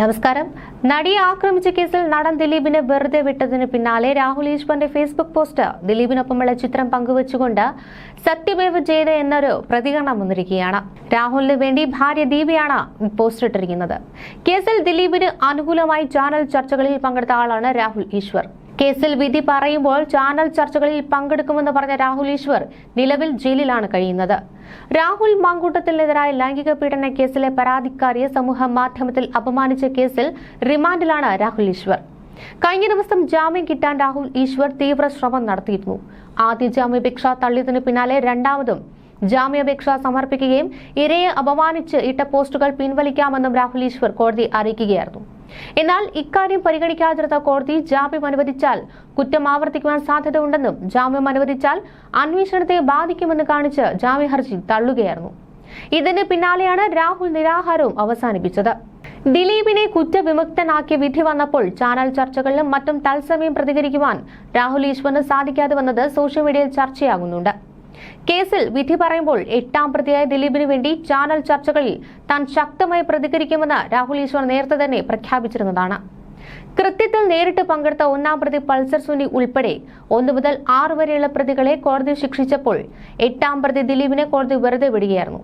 നമസ്കാരം. നടിയെ ആക്രമിച്ച കേസിൽ നടൻ ദിലീപിനെ വെറുതെ വിട്ടതിന് പിന്നാലെ രാഹുൽ ഈശ്വറിന്റെ ഫേസ്ബുക്ക് പോസ്റ്റ് ദിലീപിനൊപ്പമുള്ള ചിത്രം പങ്കുവച്ചുകൊണ്ട് സത്യമേവ ജയത എന്നൊരു പ്രതികരണം വന്നിരിക്കുകയാണ്. രാഹുലിന് വേണ്ടി ഭാര്യ ദീപയാണ് പോസ്റ്റ് ഇട്ടിരിക്കുന്നത്. കേസിൽ ദിലീപിന് അനുകൂലമായി ചാനൽ ചർച്ചകളിൽ പങ്കെടുത്ത ആളാണ് രാഹുൽ ഈശ്വർ. കേസിൽ വിധി പറയുമ്പോൾ ചാനൽ ചർച്ചകളിൽ പങ്കെടുക്കുമെന്ന് പറഞ്ഞ രാഹുൽ ഈശ്വർ നിലവിൽ ജയിലിലാണ് കഴിയുന്നത്. രാഹുൽ മാങ്കൂട്ടത്തിനെതിരായ ലൈംഗിക പീഡന കേസിലെ പരാതിക്കാരിയെ സമൂഹ മാധ്യമത്തിൽ അപമാനിച്ച കേസിൽ റിമാൻഡിലാണ് രാഹുൽ ഈശ്വർ. കഴിഞ്ഞ ദിവസം ജാമ്യം കിട്ടാൻ രാഹുൽ ഈശ്വർ തീവ്ര ശ്രമം നടത്തിയിരുന്നു. ആദ്യ ജാമ്യപേക്ഷ തള്ളിയതിനു പിന്നാലെ രണ്ടാമതും ജാമ്യാപേക്ഷ സമർപ്പിക്കുകയും ഇരയെ അപമാനിച്ച് ഇട്ട പോസ്റ്റുകൾ പിൻവലിക്കാമെന്നും രാഹുൽ ഈശ്വർ കോടതി അറിയിക്കുകയായിരുന്നു. എന്നാൽ ഇക്കാര്യം പരിഗണിക്കാതിരുന്ന കോടതി ജാമ്യം അനുവദിച്ചാൽ കുറ്റം ആവർത്തിക്കുവാൻ സാധ്യതയുണ്ടെന്നും ജാമ്യം അനുവദിച്ചാൽ അന്വേഷണത്തെ ബാധിക്കുമെന്ന് കാണിച്ച് ജാമ്യ ഹർജി തള്ളുകയായിരുന്നു. ഇതിന് പിന്നാലെയാണ് രാഹുൽ നിരാഹാരവും അവസാനിപ്പിച്ചത്. ദിലീപിനെ കുറ്റവിമുക്തനാക്കിയ വിധി വന്നപ്പോൾ ചാനൽ ചർച്ചകളിലും മറ്റും തത്സമയം പ്രതികരിക്കുവാൻ രാഹുൽ ഈശ്വറിന് സാധിക്കാതെ വന്നത് സോഷ്യൽ മീഡിയയിൽ ചർച്ചയാകുന്നുണ്ട്. കേസിൽ വിധി പറയുമ്പോൾ എട്ടാം പ്രതിയായ ദിലീപിന് വേണ്ടി ചാനൽ ചർച്ചകളിൽ താൻ ശക്തമായി പ്രതികരിക്കുമെന്ന് രാഹുൽ ഈശ്വർ നേരത്തെ തന്നെ പ്രഖ്യാപിച്ചിരുന്നതാണ്. കൃത്യത്തിൽ നേരിട്ട് പങ്കെടുത്ത ഒന്നാം പ്രതി പൾസർ സുനി ഉൾപ്പെടെ ഒന്നു മുതൽ ആറ് വരെയുള്ള പ്രതികളെ കോടതി ശിക്ഷിച്ചപ്പോൾ എട്ടാം പ്രതി ദിലീപിനെ കോടതി വെറുതെ വിടുകയായിരുന്നു.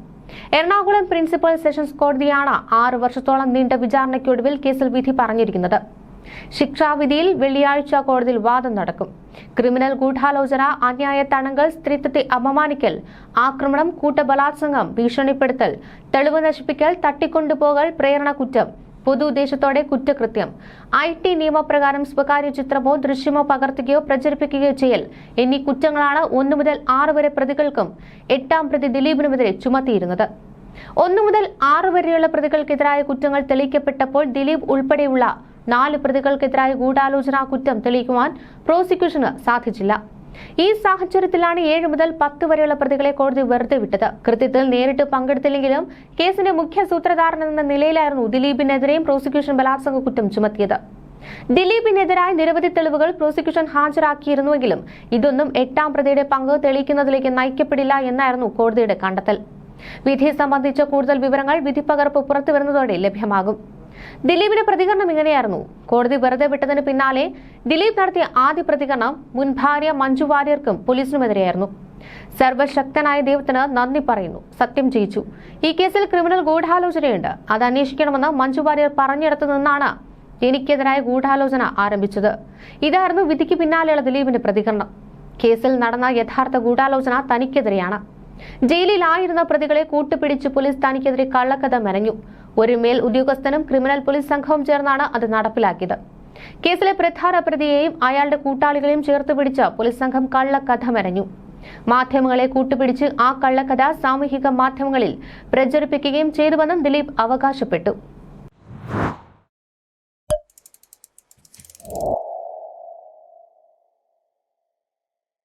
എറണാകുളം പ്രിൻസിപ്പൽ സെഷൻസ് കോടതിയാണ് ആറു വർഷത്തോളം നീണ്ട വിചാരണയ്ക്കൊടുവിൽ കേസിൽ വിധി പറഞ്ഞിരിക്കുന്നത്. ശിക്ഷാവിധിയിൽ വെള്ളിയാഴ്ച കോടതിയിൽ വാദം നടക്കും. ക്രിമിനൽ ഗൂഢാലോചന അന്യായ തണങ്കൽ സ്ത്രീത്വത്തെ അപമാനിക്കൽ ആക്രമണം കൂട്ടബലാത്സംഗം ഭീഷണിപ്പെടുത്തൽ തെളിവ് നശിപ്പിക്കൽ തട്ടിക്കൊണ്ടുപോകൽ പ്രേരണ കുറ്റം പൊതു ഉദ്ദേശത്തോടെ കുറ്റകൃത്യം. ഐ ടി നിയമപ്രകാരം സ്വകാര്യ ചിത്രമോ ദൃശ്യമോ പകർത്തുകയോ പ്രചരിപ്പിക്കുകയോ ചെയ്യൽ. എന്നീ കുറ്റങ്ങളാണ് ഒന്നു മുതൽ ആറ് വരെ പ്രതികൾക്കും എട്ടാം പ്രതി ദിലീപിനുമെതിരെ ചുമത്തിയിരുന്നത്. ഒന്നു മുതൽ ആറ് വരെയുള്ള പ്രതികൾക്കെതിരായ കുറ്റങ്ങൾ തെളിയിക്കപ്പെട്ടപ്പോൾ ദിലീപ് ഉൾപ്പെടെയുള്ള നാല് പ്രതികൾക്കെതിരായ ഗൂഢാലോചന കുറ്റം തെളിയിക്കുവാൻ പ്രോസിക്യൂഷന് സാധിച്ചില്ല. ഈ സാഹചര്യത്തിലാണ് ഏഴ് മുതൽ പത്ത് വരെയുള്ള പ്രതികളെ കോടതി വെറുതെ വിട്ടത്. കൃത്യത്തിൽ നേരിട്ട് പങ്കെടുത്തില്ലെങ്കിലും കേസിന്റെ മുഖ്യ സൂത്രധാരൻ എന്ന നിലയിലായിരുന്നു ദിലീപിനെതിരെയും പ്രോസിക്യൂഷൻ ബലാത്സംഗ കുറ്റം ചുമത്തിയത്. ദിലീപിനെതിരായ നിരവധി തെളിവുകൾ പ്രോസിക്യൂഷൻ ഹാജരാക്കിയിരുന്നുവെങ്കിലും ഇതൊന്നും എട്ടാം പ്രതിയുടെ പങ്ക് തെളിയിക്കുന്നതിലേക്ക് നയിക്കപ്പെടില്ല എന്നായിരുന്നു കോടതിയുടെ കണ്ടെത്തൽ. വിധി സംബന്ധിച്ച കൂടുതൽ വിവരങ്ങൾ വിധി വിധിപ്പകർപ്പ് പുറത്തുവരുന്നതോടെ ലഭ്യമാകും. ദിലീപിന്റെ പ്രതികരണം ഇങ്ങനെയായിരുന്നു. കോടതി വെറുതെ വിട്ടതിന് പിന്നാലെ ദിലീപ് നടത്തിയ ആദ്യ പ്രതികരണം മുൻ ഭാര്യ മഞ്ജു വാര്യർക്കും പോലീസിനുമെതിരെയായിരുന്നു. സർവശക്തനായ ദൈവത്തിന് നന്ദി പറയുന്നു. സത്യം ജയിച്ചു ഈ കേസിൽ ക്രിമിനൽ ഗൂഢാലോചനയുണ്ട്. അത് അന്വേഷിക്കണമെന്ന് മഞ്ജു വാര്യർ പറഞ്ഞിടത്തു നിന്നാണ് എനിക്കെതിരായ ഗൂഢാലോചന ആരംഭിച്ചത്. ഇതായിരുന്നു വിധിക്ക് പിന്നാലെയുള്ള ദിലീപിന്റെ പ്രതികരണം. കേസിൽ നടന്ന യഥാർത്ഥ ഗൂഢാലോചന തനിക്കെതിരെയാണ്. ജയിലിലായിരുന്ന പ്രതികളെ കൂട്ടുപിടിച്ച് പോലീസ് തനിക്കെതിരെ കള്ളക്കഥ മെനഞ്ഞു. ഒരു മേൽ ഉദ്യോഗസ്ഥനും ക്രിമിനൽ പോലീസ് സംഘവും ചേർന്നാണ് അത് നടപ്പിലാക്കിയത്. കേസിലെ പ്രധാന പ്രതിയെയും അയാളുടെ കൂട്ടാളികളെയും ചേർത്ത് പിടിച്ച് പോലീസ് സംഘം കള്ളക്കഥ മെനഞ്ഞു. മാധ്യമങ്ങളെ കൂട്ടുപിടിച്ച് ആ കള്ളക്കഥ സാമൂഹിക മാധ്യമങ്ങളിൽ പ്രചരിപ്പിക്കുകയും ചെയ്തുവെന്നും ദിലീപ് അവകാശപ്പെട്ടു.